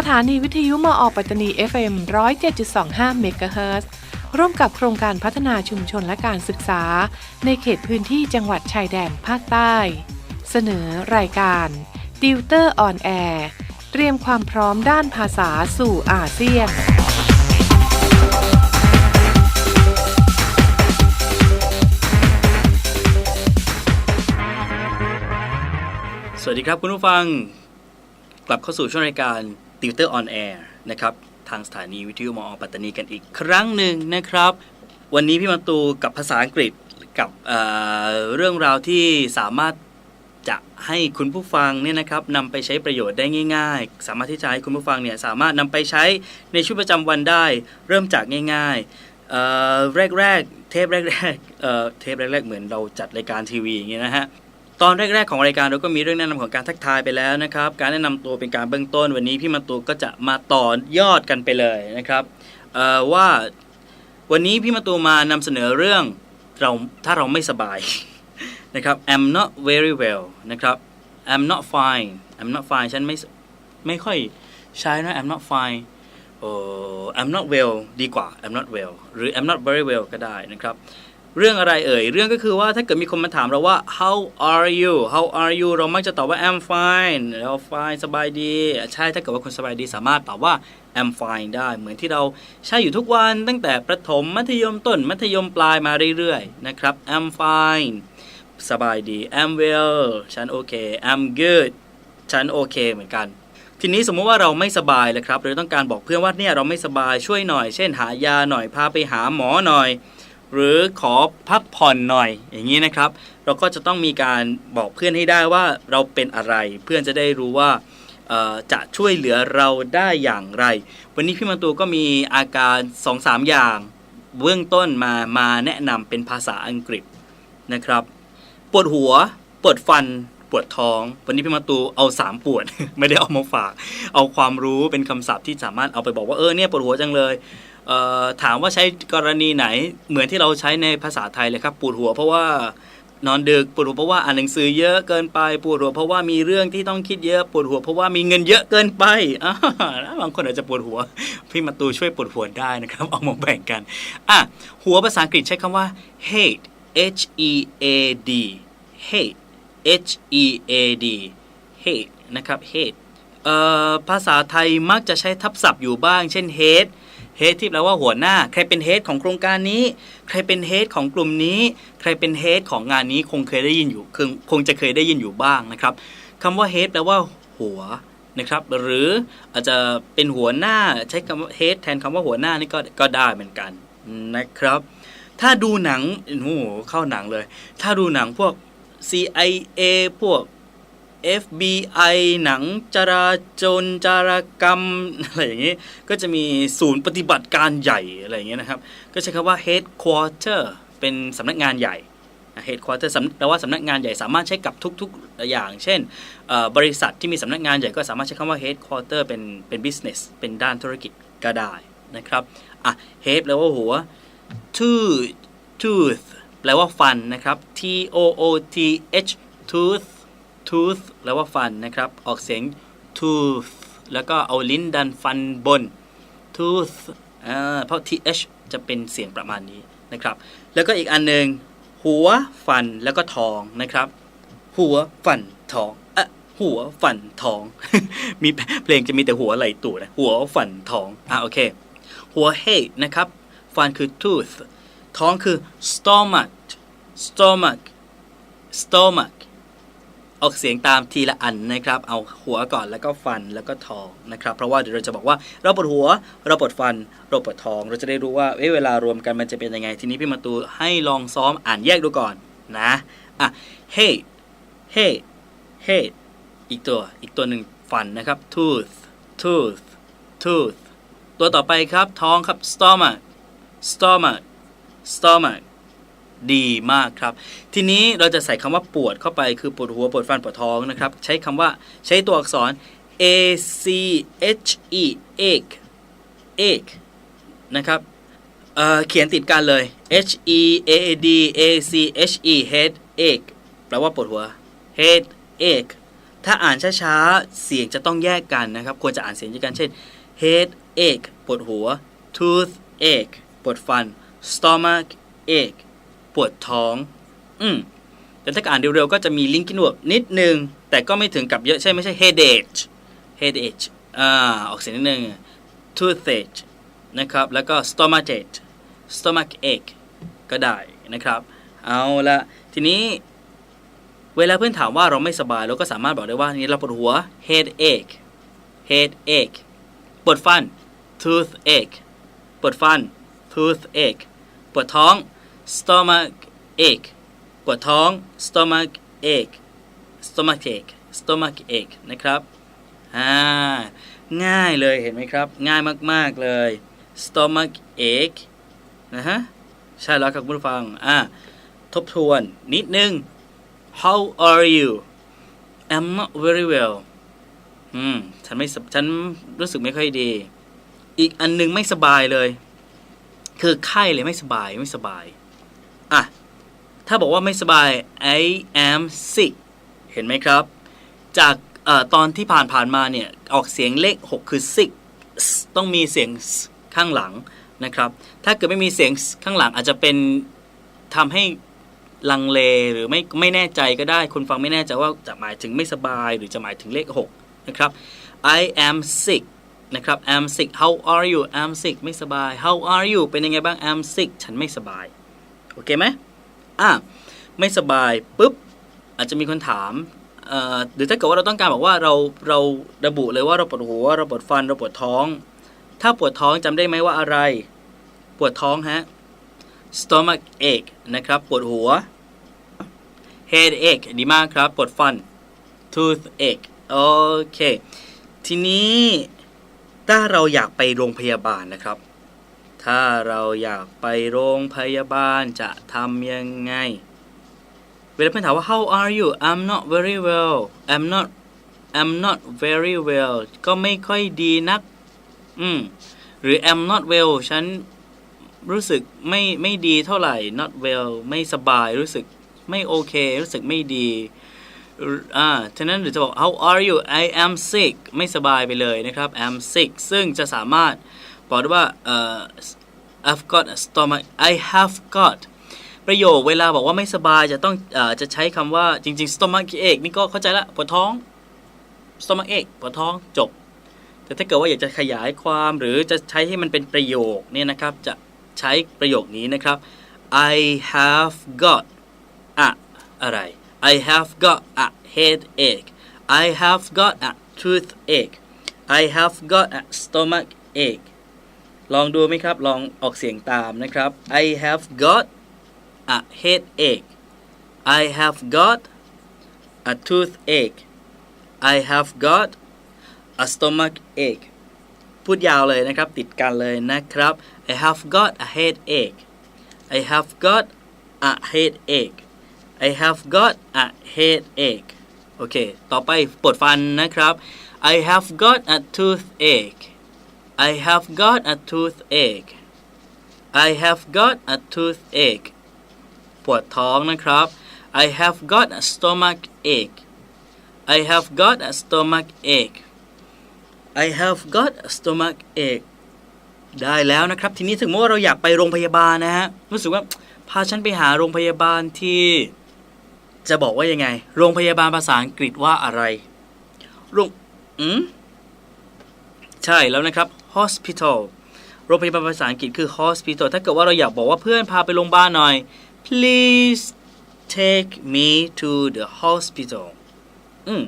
สถานีวิทยุมอปัตตานี FM 107.25 เมกะเฮิรตซ์ร่วมกับโครงการพัฒนาชุมชนและการศึกษา ในเขตพื้นที่จังหวัดชายแดนภาคใต้ เสนอรายการติวเตอร์ออนแอร์เตรียมความพร้อมด้านภาษาสู่อาเซียนสวัสดีครับคุณผู้ฟัง กลับเข้าสู่ช่วงรายการ Tutor on Air นแอร์นะครับทางสถานีวิทยุมอปัตตานีกันอีกครั้งหนึ่งนะครับ วันนี้พี่มาตูกับภาษาอังกฤษกับเเรื่องราวที่สามารถจะให้คุณผู้ฟังเนี่ยนะครับนำไปใช้ประโยชน์ได้ง่าย ๆ สามารถที่จะให้คุณผู้ฟังเนี่ยสามารถนำไปใช้ในชีวิตประจำวันได้ เริ่มจากง่ายๆแรกๆเทปแรกๆเเทปแรกๆเหมือนเราจัดรายการทีวีอย่างเงี้ยนะฮะ ตอนแรก ๆ ของรายการเราก็มีเรื่องแนะนำของการทักทายไปแล้วนะครับ การแนะนำตัวเป็นการเบื้องต้น วันนี้พี่มาตูก็จะมาต่อยอดกันไปเลยนะครับว่าวันนี้พี่มาตูมานำเสนอเรื่องเราถ้าเราไม่สบายนะครับ I'm not very well นะครับ I'm not fine I'm not fine ฉันไม่ไม่ค่อยใช้นะ I'm not fine โอ้ I'm not well ดีกว่า I'm not well หรือ I'm not very well ก็ได้นะครับ เรื่องอะไรเอ่ย เรื่องก็คือว่าถ้าเกิดมีคนมาถามเราว่า how are you how are you เรามักจะตอบว่า I'm fine เรา fine สบายดี ใช่ถ้าเกิดว่าคนสบายดีสามารถตอบว่า I'm fine ได้ เหมือนที่เราใช้อยู่ทุกวันตั้งแต่ประถมมัธยมต้น มัธยมปลายมาเรื่อยๆ นะครับ I'm fine สบายดี I'm well ฉันโอเค I'm good ฉันโอเคเหมือนกัน ทีนี้สมมติว่าเราไม่สบายเลยครับเราต้องการบอกเพื่อนว่าเนี่ยเราไม่สบายช่วยหน่อย เช่นหายาหน่อยพาไปหาหมอหน่อย หรือขอพักผ่อนหน่อยอย่างนี้นะครับ เราก็จะต้องมีการบอกเพื่อนให้ได้ว่าเราเป็นอะไร เพื่อนจะได้รู้ว่าจะช่วยเหลือเราได้อย่างไร วันนี้พี่มาตูก็มีอาการ2-3อย่างเบื้องต้นมามาแนะนำเป็นภาษาอังกฤษนะครับ ปวดหัว ปวดฟัน ปวดท้อง วันนี้พี่มาตูเอา3ปวด ไม่ได้เอามาฝาก เอาความรู้เป็นคำศัพท์ที่สามารถเอาไปบอกว่าเออเนี่ยปวดหัวจังเลย ถามว่าใช้กรณีไหนเหมือนที่เราใช้ในภาษาไทยเลยครับปวดหัวเพราะว่านอนดึกปวดหัวเพราะว่าอ่านหนังสือเยอะเกินไปปวดหัวเพราะว่ามีเรื่องที่ต้องคิดเยอะปวดหัวเพราะว่ามีเงินเยอะเกินไปบางคนอาจจะปวดหัว พี่มาตูช่วยปวดหัวได้นะครับเอามาแบ่งกันอะหัวภาษาอังกฤษใช้คำว่า hate h e a d hate h e a d hate นะครับ hate ภาษาไทยมักจะใช้ทับศัพท์อยู่บ้าง เช่น hate เฮดที่แปลว่าหัวหน้า ใครเป็นเฮดของโครงการนี้ ใครเป็นเฮดของกลุ่มนี้ ใครเป็นเฮดของงานนี้คงเคยได้ยินอยู่คงคงจะเคยได้ยินอยู่บ้างนะครับคำว่าเฮดแปลว่าหัวนะครับ หรืออาจจะเป็นหัวหน้าใช้คำว่าเฮดแทนคำว่าหัวหน้านี่ก็ก็ได้เหมือนกันนะครับ ถ้าดูหนังโอ้โหเข้าหนังเลย ถ้าดูหนังพวก CIA พวก FBI หนังจราจรจารกรรมอะไรอย่างนี้ ก็จะมีศูนย์ปฏิบัติการใหญ่อะไรอย่างเงี้ยนะครับ ก็ใช้คำว่า headquarter เป็นสำนักงานใหญ่ headquarter สำแปลว่าสำนักงานใหญ่สามารถใช้กับทุกๆอย่าง เช่น บริษัทที่มีสำนักงานใหญ่ก็สามารถใช้คำว่า headquarter เป็นเป็น business เป็นด้านธุรกิจก็ได้นะครับ อะ head แปลว่าหัว tooth tooth แปลว่าฟันนะครับ T O O T H tooth tooth แปลว่าฟันนะครับ ออกเสียง tooth แล้วก็เอาลิ้นดันฟันบน tooth เพราะ th จะเป็นเสียงประมาณนี้นะครับ แล้วก็อีกอันหนึ่งหัวฟันแล้วก็ทองนะครับ หัวฟันทองอะหัวฟันทอง มีเพลงจะมีแต่หัวไหลตู่นะหัวฟันทองอะโอเค หัว head นะครับ ฟันคือ tooth ท้องคือ stomach stomach stomach ออกเสียงตามทีละอันนะครับ เอาหัวก่อนแล้วก็ฟันแล้วก็ท้องนะครับ เพราะว่าเดี๋ยวเราจะบอกว่าเราปวดหัว เราปวดฟัน เราปวดท้อง เราจะได้รู้ว่าเอ้เวลารวมกันมันจะเป็นยังไง ทีนี้พี่มาตูให้ลองซ้อมอ่านแยกดูก่อนนะอะ hey hey hey อีกตัวอีกตัวหนึ่งฟันนะครับ tooth tooth tooth ตัวต่อไปครับท้องครับ stomach stomach stomach ดีมากครับ ทีนี้เราจะใส่คำว่าปวดเข้าไปคือปวดหัวปวดฟันปวดท้องนะครับ ใช้คำว่าใช้ตัวอักษร a c h e ache ache นะครับเเขียนติดกันเลย h e a d a c h e head ache แปลว่าปวดหัว head ache ถ้าอ่านช้าๆ เสียงจะต้องแยกกันนะครับ ควรจะอ่านเสียงแยกกันเช่น headache ปวดหัว toothache ปวดฟัน stomach ache ปวดท้อง อืมแต่ถ้าอ่านเร็วๆก็จะมีลิงก์กินวบนิดนึง แต่ก็ไม่ถึงกับเยอะใช่ไม่ใช่ headache headache อ่าออกเสียงนิดนึง toothache นะครับ แล้วก็ stomachache stomach ache ก็ได้นะครับ เอาละทีนี้เวลาเพื่อนถามว่าเราไม่สบายเราก็สามารถบอกได้ว่านี่เราปวดหัว headache headache ปวดฟัน toothache ปวดฟัน toothache ปวดท้อง stomach ache ปวดท้อง stomach ache stomach ache stomach ache นะครับอ่าง่ายเลยเห็นไหมครับ ง่ายมาก ๆ เลย stomach ache นะฮะ ใช่แล้วครับคุณผู้ฟัง อ่า ทบทวนนิดนึง How are you I'm not very well อืม ฉันไม่ฉันรู้สึกไม่ค่อยดี อีกอันหนึงไม่สบายเลย คือไข้เลยไม่สบายไม่สบาย อะ ถ้าบอกว่าไม่สบาย I am sick เห็นไหมครับ จากอตอนที่ผ่านผ่านมาเนี่ย ออกเสียงเลข 6 คือ sick ต้องมีเสียงข้างหลังนะครับ ถ้าเกิดไม่มีเสียงข้างหลังอาจจะเป็นทำให้ลังเลหรือไม่ไม่แน่ใจก็ได้ คนฟังไม่แน่ใจว่าจะหมายถึงไม่สบายหรือจะหมายถึงเลข 6 นะครับ I am sick นะครับ am sick how are you am sick ไม่สบาย how are you เป็นยังไงบ้าง am sick ฉันไม่สบาย โอเคไหมอะไม่สบายปุ๊บอาจจะมีคนถามเอ่อหรือถ้าเกิดว่าเราต้องการบอกว่าเราเราระบุเลยว่าเราปวดหัวเราปวดฟันเราปวดท้อง ถ้าปวดท้องจำได้ไหมว่าอะไร ปวดท้องฮะ stomach ache นะครับ ปวดหัว head ache ดีมากครับ ปวดฟัน tooth ache โอเค ทีนี้ถ้าเราอยากไปโรงพยาบาลนะครับ ถ้าเราอยากไปโรงพยาบาลจะทำยังไง เวลาเพื่อนถามว่า how are you I'm not very well I'm not I'm not very well ก็ไม่ค่อยดีนัก อืม หรือ I'm not well ฉันรู้สึกไม่ไม่ดีเท่าไหร่ not well ไม่สบายรู้สึกไม่โอเค รู้สึกไม่ดี อ่า ฉะนั้นหรือจะบอก how are you I am sick ไม่สบายไปเลยนะครับ I'm sick ซึ่งจะสามารถ บอกได้ว่า I've got a stomach I have got ประโยคเวลาบอกว่าไม่สบายจะต้องอจะใช้คำว่าจริง ๆ stomach ache นี่ก็เข้าใจละปวดท้อง stomach ache ปวดท้องจบ แต่ถ้าเกิดว่าอยากจะขยายความหรือจะใช้ให้มันเป็นประโยคเนี่ยนะครับ จะใช้ประโยคนี้นะครับ I have got อะอะไร I have got a headache I have got a toothache I have got a stomach ache ลองดูไหมครับ ลองออกเสียงตามนะครับ I have got a headache I have got a toothache I have got a stomach ache พูดยาวเลยนะครับ ติดกันเลยนะครับ I have got a headache I have got a headache I have got a headache โอเค ต่อไปปวดฟันนะครับ I have got a toothache I have got a toothache I have got a toothache ปวดท้องนะครับ I have got a stomach ache I have got a stomach ache I have got a stomach ache ได้แล้วนะครับ ทีนี้ถึงแม้ว่าเราอยากไปโรงพยาบาลนะฮะรู้สึกว่าพาฉันไปหาโรงพยาบาลที่ จะบอกว่ายังไง โรงพยาบาลภาษาอังกฤษว่าอะไร โรงอืมใช่แล้วนะครับ hospital โรงพยาบาลภาษาอังกฤษคือ hospital ถ้าเกิดว่าเราอยากบอกว่าเพื่อนพาไปโรงพยาบาลหน่อย please take me to the hospital อืม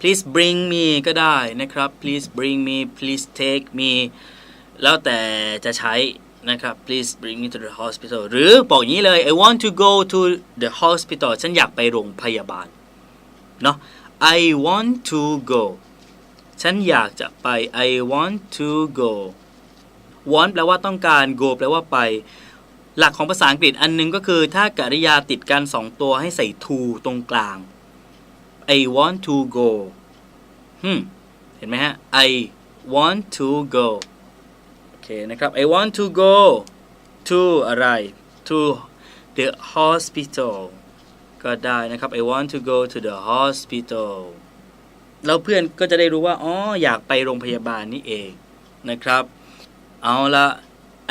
please bring me ก็ได้นะครับ please bring me please take me แล้วแต่จะใช้นะครับ please bring me to the hospital หรือบอกอย่างนี้เลย I want to go to the hospital ฉันอยากไปโรงพยาบาล เนาะ I want to go ฉันอยากจะไป I want to go want แปลว่าต้องการ go แปลว่าไป หลักของภาษาอังกฤษอันหนึงก็คือ ถ้ากริยาติดกัน2ตัวให้ใส่ to ตรงกลาง I want to go ฮึเห็นไหมฮะ I want to go โอเคนะครับ I want to go to อะไร to the hospital ก็ได้นะครับ I want to go to the hospital แล้วเพื่อนก็จะได้รู้ว่าอ๋ออยากไปโรงพยาบาลนี่เองนะครับเอาละ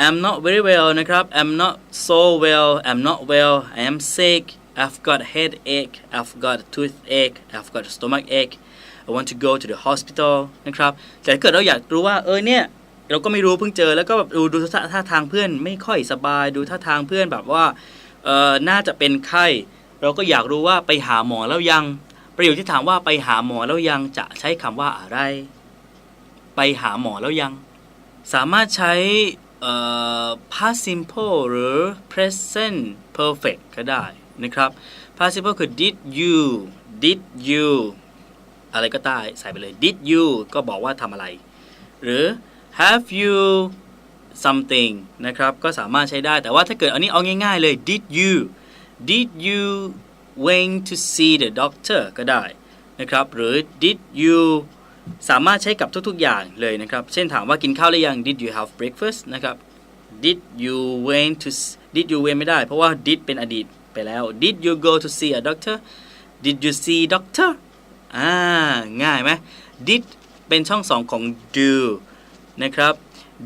I'm not very well นะครับ I'm not so well I'm not well I am sick I've got headache I've got toothache I've got stomach ache I want to go to the hospital นะครับ แต่เกิดเราอยากรู้ว่าเออเนี่ยเราก็ไม่รู้เพิ่งเจอแล้วก็แบบดูดูท่าท่าทางเพื่อนไม่ค่อยสบายดูท่าทางเพื่อนแบบว่าเออน่าจะเป็นไข้ เราก็อยากรู้ว่าไปหาหมอแล้วยัง ประโยคที่ถามว่าไปหาหมอแล้วยังจะใช้คำว่าอะไร ไปหาหมอแล้วยัง สามารถใช้ past simple หรือ present perfect ก็ได้นะครับ past simple คือ did you did you อะไรก็ได้ใส่ไปเลย did you ก็บอกว่าทำอะไร หรือ have you something นะครับ ก็สามารถใช้ได้แต่ว่าถ้าเกิดอันนี้เอาง่ายๆเลย did you did you went to see the doctor ก็ได้นะครับหรือ did you สามารถใช้กับทุก ๆ อย่างเลยนะครับ เช่นถามว่ากินข้าวหรือยัง did you have breakfast นะครับ did you went to did you went ไม่ได้ เพราะว่า did เป็นอดีตไปแล้ว did you go to see a doctor did you see doctor อ่าง่ายไหม did เป็นช่องสองของ do นะครับ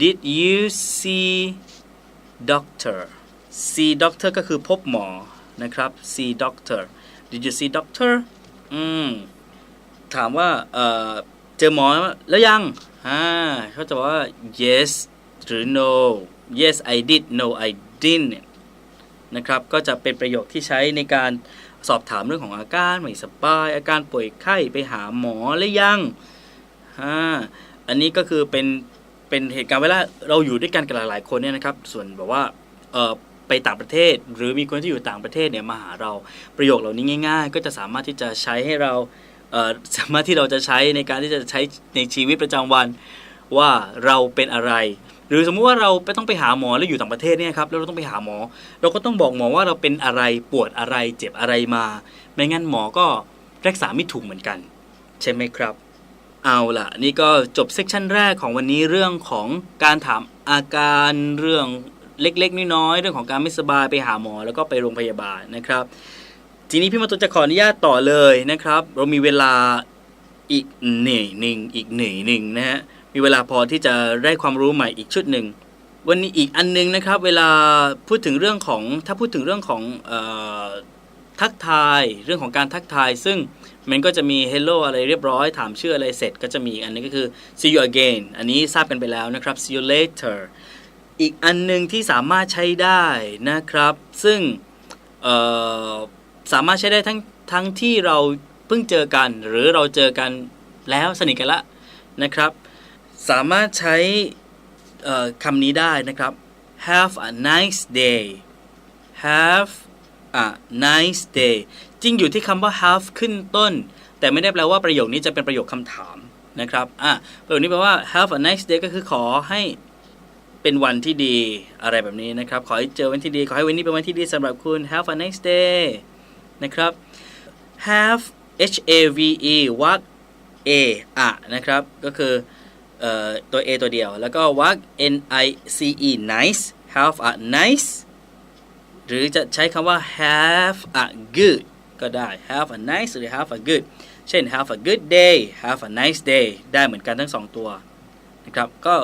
did you see doctor see doctor ก็คือพบหมอ นะครับ see doctor did you see doctor อืมถามว่าเอ่อเจอหมอแล้วยังอ่าเขาจะว่า yes หรือ no yes I did no I didn't นะครับ ก็จะเป็นประโยคที่ใช้ในการสอบถามเรื่องของอาการไม่สบาย อาการป่วยไข้ไปหาหมอหรือยังอ่าอันนี้ก็คือเป็นเป็นเหตุการณ์เวลาเราอยู่ด้วยกันกับหลายๆคนเนี่ยนะครับ ส่วนแบบว่าเออ ไปต่างประเทศ หรือมีคนที่อยู่ต่างประเทศเนี่ยมาหาเราประโยคเหล่านี้ง่าย ๆ ก็จะสามารถที่จะใช้ให้เราเสามารถที่เราจะใช้ในการที่จะใช้ในชีวิตประจำวันว่าเราเป็นอะไร หรือสมมุติว่าเราไปต้องไปหาหมอแล้วอยู่ต่างประเทศเนี่ยครับแล้วเราต้องไปหาหมอ เราก็ต้องบอกหมอว่าเราเป็นอะไรปวดอะไรเจ็บอะไรมา ไม่งั้นหมอก็รักษาไม่ถูกเหมือนกัน ใช่ไหมครับ เอาล่ะ นี่ก็จบเซกชันแรกของวันนี้เรื่องของการถามอาการเรื่อง เล็กๆน้อยๆเรื่องของการไม่สบายไปหาหมอ แล้วก็ไปโรงพยาบาลนะครับ ทีนี้พี่มาตุจะขออนุญาตต่อเลยนะครับ เรามีเวลาอีกหน่อยหนึ่งอีกหน่อยหนึ่งนะฮะมีเวลาพอที่จะได้ความรู้ใหม่อีกชุดหนึ่งวันนี้อีกอันนึงนะครับ เวลาพูดถึงเรื่องของถ้าพูดถึงเรื่องของออทักทายเรื่องของการทักทาย ซึ่งมันก็จะมี hello อะไรเรียบร้อย ถามชื่ออะไรเสร็จก็จะมีอันนึงก็คือ see you again อันนี้ทราบกันไปแล้วนะครับ see you later อีกอันหนึ่งที่สามารถใช้ได้นะครับ ซึ่งสามารถใช้ได้ทั้งทั้งที่เราเพิ่งเจอกัน หรือเราเจอกันแล้วสนิทกันละนะครับ สามารถใช้คำนี้ได้นะครับ have a nice day have a nice day จริงอยู่ที่คำว่า have ขึ้นต้น แต่ไม่ได้แปลว่าประโยคนี้จะเป็นประโยคคำถามนะครับอะประโยคนี้แปลว่า have a nice day ก็คือขอให้ เป็นวันที่ดีอะไรแบบนี้นะครับ ขอให้เจอวันที่ดี ขอให้วันนี้เป็นวันที่ดีสำหรับคุณ have a nice day นะครับ have h a v e วัก a อะนะครับ ก็คืออตัว a ตัวเดียว แล้วก็วัก n i c e nice have a nice หรือจะใช้คำว่า have a good ก็ได้ have a nice หรือ have a good เช่น have a good day have a nice day ได้เหมือนกันทั้งสองตัวนะครับ ก็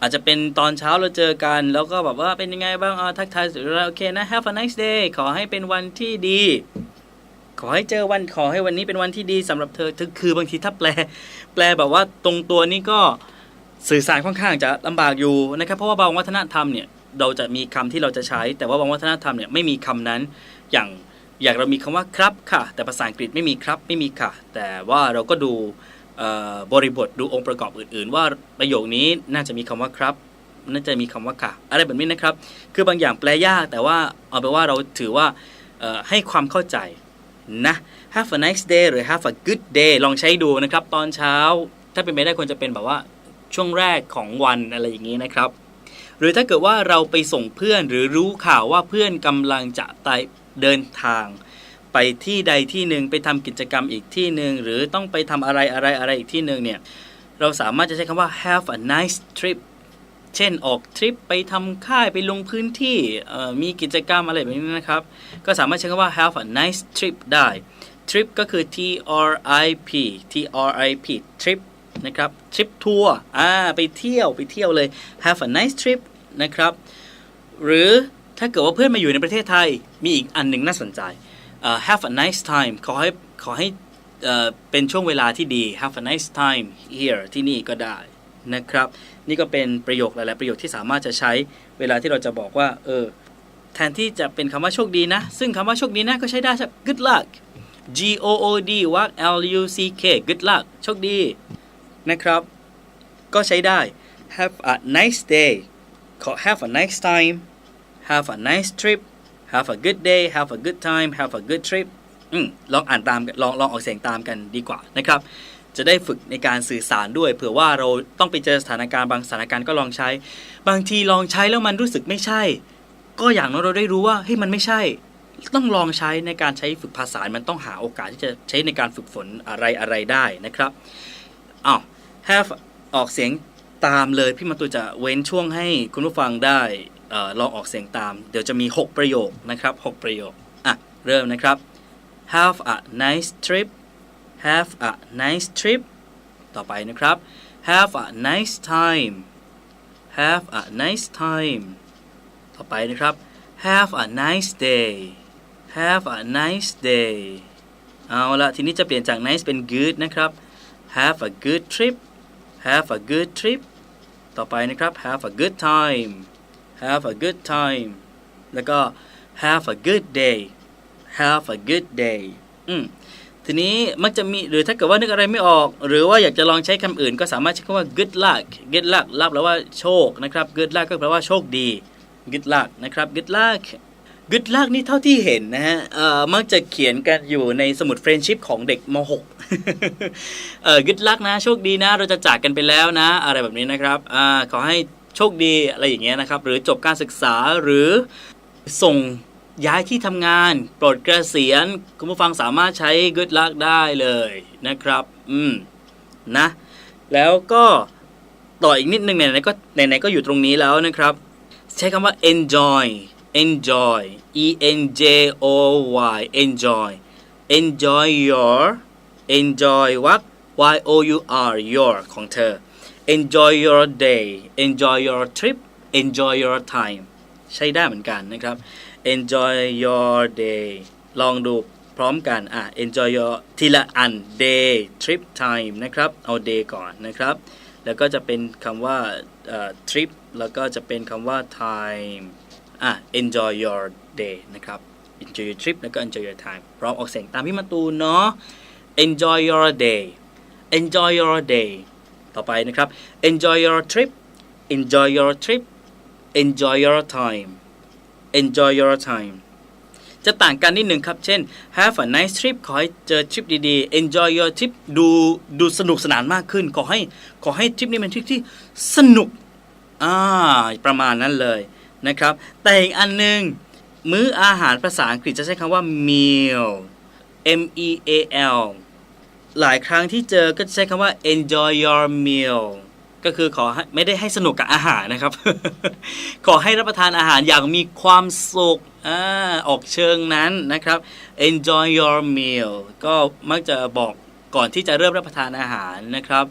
อาจจะเป็นตอนเช้าเราเจอกัน แล้วก็แบบว่าเป็นยังไงบ้างอ่าทักทายสุดแล้วโอเคนะ have a nice day ขอให้เป็นวันที่ดี ขอให้เจอวันขอให้วันนี้เป็นวันที่ดีสำหรับเธอคือคือบางทีถ้าแปล แปลแบบว่าตรงตัวนี้ก็สื่อสารค่อนข้างจะลำบากอยู่นะครับ เพราะว่าบางวัฒนธรรมเนี่ยเราจะมีคำที่เราจะใช้ แต่ว่าบางวัฒนธรรมเนี่ยไม่มีคำนั้นอย่างอย่างเรามีคำว่าครับค่ะ แต่ภาษาอังกฤษไม่มีครับไม่มีค่ะ แต่ว่าเราก็ดู บริบทดูองค์ประกอบอื่น ๆ ว่าประโยคนี้น่าจะมีคำว่าครับ น่าจะมีคำว่าค่ะ อะไรแบบนี้นะครับ คือบางอย่างแปลยากแต่ว่าเอาไปว่าเราถือว่าให้ความเข้าใจนะ have a nice day หรือ have a good day ลองใช้ดูนะครับ ตอนเช้า ถ้าเป็นไปได้ควรจะเป็นแบบว่าช่วงแรกของวันอะไรอย่างนี้นะครับ หรือถ้าเกิดว่าเราไปส่งเพื่อนหรือรู้ข่าวว่าเพื่อนกำลังจะไปเดินทาง ไปที่ใดที่หนึ่งไปทำกิจกรรมอีกที่หนึ่งหรือต้องไปทำอะไรอะไรอะไรอีกที่หนึ่งเนี่ยเราสามารถจะใช้คำว่า have a nice trip เช่นออกทริปไปทำค่ายไปลงพื้นที่มีกิจกรรมอะไรแบบนี้นะครับ ก็สามารถใช้คำว่า have a nice trip ได้ trip ก็คือ T R I P T R I P trip นะครับ trip ทัวร์อ่าไปเที่ยวไปเที่ยวเลย have a nice trip นะครับ หรือถ้าเกิดว่าเพื่อนมาอยู่ในประเทศไทยมีอีกอันหนึ่งน่าสนใจ เอ่อ have a nice time ขอให้ขอให้เป็นช่วงเวลาที่ดี have a nice time here ที่นี่ก็ได้นะครับ นี่ก็เป็นประโยคหลาย ๆ ประโยคที่สามารถจะใช้เวลาที่เราจะบอกว่าเออแทนที่จะเป็นคำว่าโชคดีนะ ซึ่งคำว่าโชคดีนะก็ใช้ได้ใช่ good luck G O O D W L U C K good luck โชคดีนะครับ ก็ใช้ได้ have a nice day ขอ have a nice time have a nice trip have a good day have a good time have a good trip อืมลองอ่านตามกันลองลองออกเสียงตามกันดีกว่านะครับ จะได้ฝึกในการสื่อสารด้วย เผื่อว่าเราต้องไปเจอสถานการณ์บางสถานการณ์ก็ลองใช้ บางทีลองใช้แล้วมันรู้สึกไม่ใช่ ก็อย่างน้อยเราได้รู้ว่าเฮ้ยมันไม่ใช่ ต้องลองใช้ในการใช้ฝึกภาษา มันต้องหาโอกาสที่จะใช้ในการฝึกฝนอะไรอะไรได้นะครับอ้าว have ออกเสียงตามเลยพี่มาตูจะเว้นช่วงให้คุณผู้ฟังได้ ลองออกเสียงตาม เดี๋ยวจะมี 6 ประโยคนะครับ 6 ประโยค อะ เริ่มนะครับ have a nice trip have a nice trip ต่อไปนะครับ have a nice time have a nice time ต่อไปนะครับ have a nice day have a nice day เอาละทีนี้จะเปลี่ยนจาก nice เป็น good นะครับ have a good trip have a good trip ต่อไปนะครับ have a good time have a good time แล้วก็ have a good day have a good day อืมทีนี้มักจะมีหรือถ้าเกิดว่านึกอะไรไม่ออก หรือว่าอยากจะลองใช้คำอื่น ก็สามารถใช้คำว่า good luck good luck ลับแปลว่าโชคนะครับ good luck ก็แปลว่าโชคดี good luck นะครับ good luck good luck นี่เท่าที่เห็นนะฮะมักจะเขียนกันอยู่ในสมุดเฟรนชิพของเด็กม .6 เออ good luck นะ โชคดีนะ เราจะจากกันไปแล้วนะ อะไรแบบนี้นะครับอขอให้ โชคดีอะไรอย่างเงี้ยนะครับ หรือจบการศึกษาหรือส่งย้ายที่ทำงาน ปลดเกษียณคุณผู้ฟังสามารถใช้ good luck ได้เลยนะครับ อืมนะ แล้วก็ต่ออีกนิดนึงไหนๆก็ไหนๆก็อยู่ตรงนี้แล้วนะครับ ใช้คำว่า enjoy enjoy e n j o y enjoy enjoy your enjoy what y o u r your ของเธอ enjoy your day enjoy your trip enjoy your time ใช้ได้เหมือนกันนะครับ enjoy your day ลองดูพร้อมกันอะ enjoy your ทีละอัน day trip time นะครับ เอา day ก่อนนะครับ แล้วก็จะเป็นคำว่า trip แล้วก็จะเป็นคำว่า time อะ enjoy your day นะครับ enjoy your trip แล้วก็ enjoy your time พร้อมออกเสียงตามพี่มาตูนเนาะ enjoy your day enjoy your day ต่อไปนะครับ enjoy your trip enjoy your trip enjoy your time enjoy your time จะต่างกันนิดหนึ่งครับ เช่น have a nice trip ขอให้เจอทริปดีๆ enjoy your trip ดูดูสนุกสนานมากขึ้น ขอให้ขอให้ทริปนี้เป็นทริปที่สนุก อ่า ประมาณนั้นเลยนะครับ แต่อีกอันหนึ่งมื้ออาหารภาษาอังกฤษจะใช้คำว่า meal m e a l หลายครั้งที่เจอก็ใช้คำว่า enjoy your meal ก็คือขอไม่ได้ให้สนุกกับอาหารนะครับ ขอให้รับประทานอาหารอย่างมีความสุขอออกเชิงนั้นนะครับ enjoy your meal ก็มักจะบอกก่อนที่จะเริ่มรับประทานอาหารนะครับ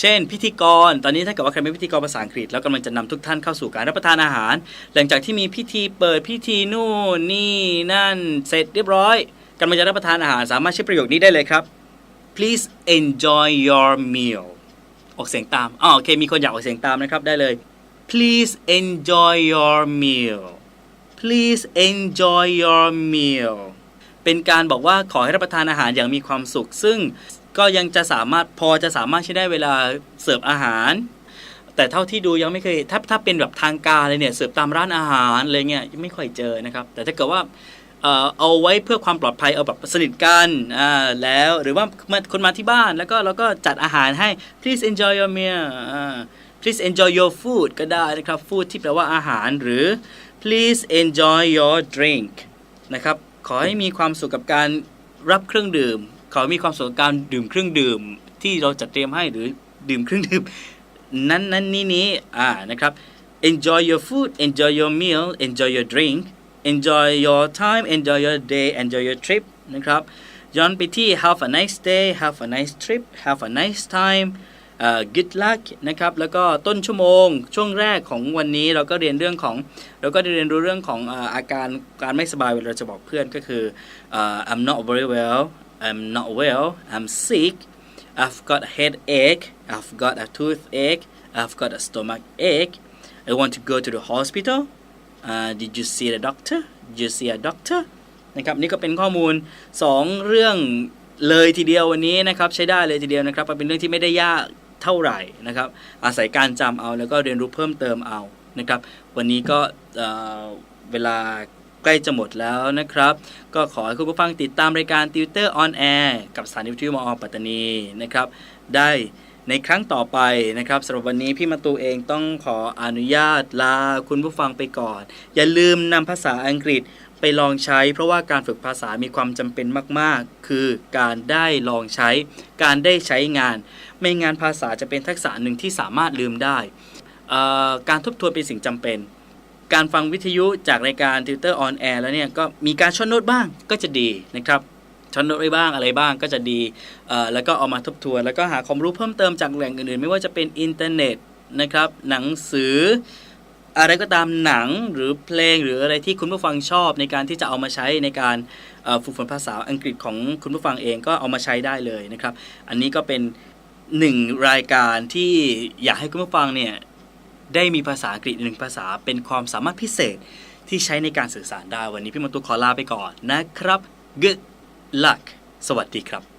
เช่นพิธีกร ตอนนี้ถ้าเกิดว่าใครเป็นพิธีกรภาษาอังกฤษ แล้วกำลังจะนำทุกท่านเข้าสู่การรับประทานอาหาร หลังจากที่มีพิธีเปิดพิธีนู่นนี่นั่นเสร็จเรียบร้อยกำลังจะรับประทานอาหารสามารถใช้ประโยคนี้ได้เลยครับ please enjoy your meal ออกเสียงตามอ๋อโอเค มีคนอยากออกเสียงตามนะครับ ได้เลย please enjoy your meal please enjoy your meal เป็นการบอกว่าขอให้รับประทานอาหารอย่างมีความสุข ซึ่งก็ยังจะสามารถพอจะสามารถใช้ได้เวลาเสิร์ฟอาหาร แต่เท่าที่ดูยังไม่เคย ถ้าถ้าเป็นแบบทางการเลยเนี่ยเสิร์ฟตามร้านอาหารอะไรเงี้ยยังไม่ค่อยเจอนะครับ แต่ถ้าเกิดว่า เอาไว้เพื่อความปลอดภัยเอาแบบสนิทกันแล้วหรือว่ามาคนมาที่บ้านแล้วก็เราก็จัดอาหารให้ please enjoy your meal please enjoy your food ก็ได้นะครับ food ที่แปลว่าอาหารหรือ please enjoy your drink นะครับ ขอให้มีความสุขกับการรับเครื่องดื่ม ขอให้มีความสุขกับการดื่มเครื่องดื่ม ที่เราจัดเตรียมให้หรือดื่มเครื่องดื่ม นั้นนั้นนี้นี้อ่านะครับ enjoy your food enjoy your meal enjoy your drink enjoy your time enjoy your day enjoy your trip นะครับย้อนไปที่ have a nice day have a nice trip have a nice time เอ่อ good luck นะครับแล้วก็ต้นชั่วโมงช่วงแรกของวันนี้เราก็เรียนเรื่องของเราก็ได้เรียนรู้เรื่องของออาการการไม่สบายเวลาจะบอกเพื่อนก็คือเอ่อ I'm not very well I'm not well I'm sick I've got a headache I've got a toothache I've got a stomach ache I want to go to the hospital uh, Did you see the doctor Did you see a doctor นะครับนี่ก็เป็นข้อมูล 2 เรื่องเลยทีเดียววันนี้นะครับใช้ได้เลยทีเดียวนะครับเป็นเรื่องที่ไม่ได้ยากเท่าไหร่นะครับ อาศัยการจำเอาแล้วก็เรียนรู้เพิ่มเติมเอานะครับ วันนี้ก็เอ่อเวลาใกล้จะหมดแล้วนะครับ ก็ขอให้คุณผู้ฟังติดตามรายการ Tutor on Air กับสถานีวิทยุมอปัตตานีนะครับ ได้ ในครั้งต่อไปนะครับสำหรับวันนี้พี่มาตูเองต้องขออนุญาตลาคุณผู้ฟังไปก่อน อย่าลืมนำภาษาอังกฤษไปลองใช้ เพราะว่าการฝึกภาษามีความจำเป็นมาก ๆ คือการได้ลองใช้ การได้ใช้งาน ไม่งานภาษาจะเป็นทักษะหนึ่งที่สามารถลืมได้ การทบทวนเป็นสิ่งจำเป็น การฟังวิทยุจากรายการ Tutor on Air แล้วเนี่ยก็มีการช็อตโน้ตบ้างก็จะดีนะครับ ช็อตโน้ตไว้บ้างอะไรบ้างก็จะดีแล้วก็เอามาทบทวน แล้วก็หาความรู้เพิ่มเติมจากแหล่งอื่นๆ ไม่ว่าจะเป็นอินเทอร์เน็ตนะครับ หนังสือ อะไรก็ตามหนังหรือเพลงหรืออะไรที่คุณผู้ฟังชอบในการที่จะเอามาใช้ในการฝึกฝนภาษาอังกฤษของคุณผู้ฟังเองก็เอามาใช้ได้เลยนะครับ อันนี้ก็เป็นหนึ่งรายการที่อยากให้คุณผู้ฟังเนี่ยได้มีภาษาอังกฤษหนึ่งภาษาเป็นความสามารถพิเศษที่ใช้ในการสื่อสารได้วันนี้พี่มตุขอลาไปก่อนนะครับ Good luck สวัสดีครับ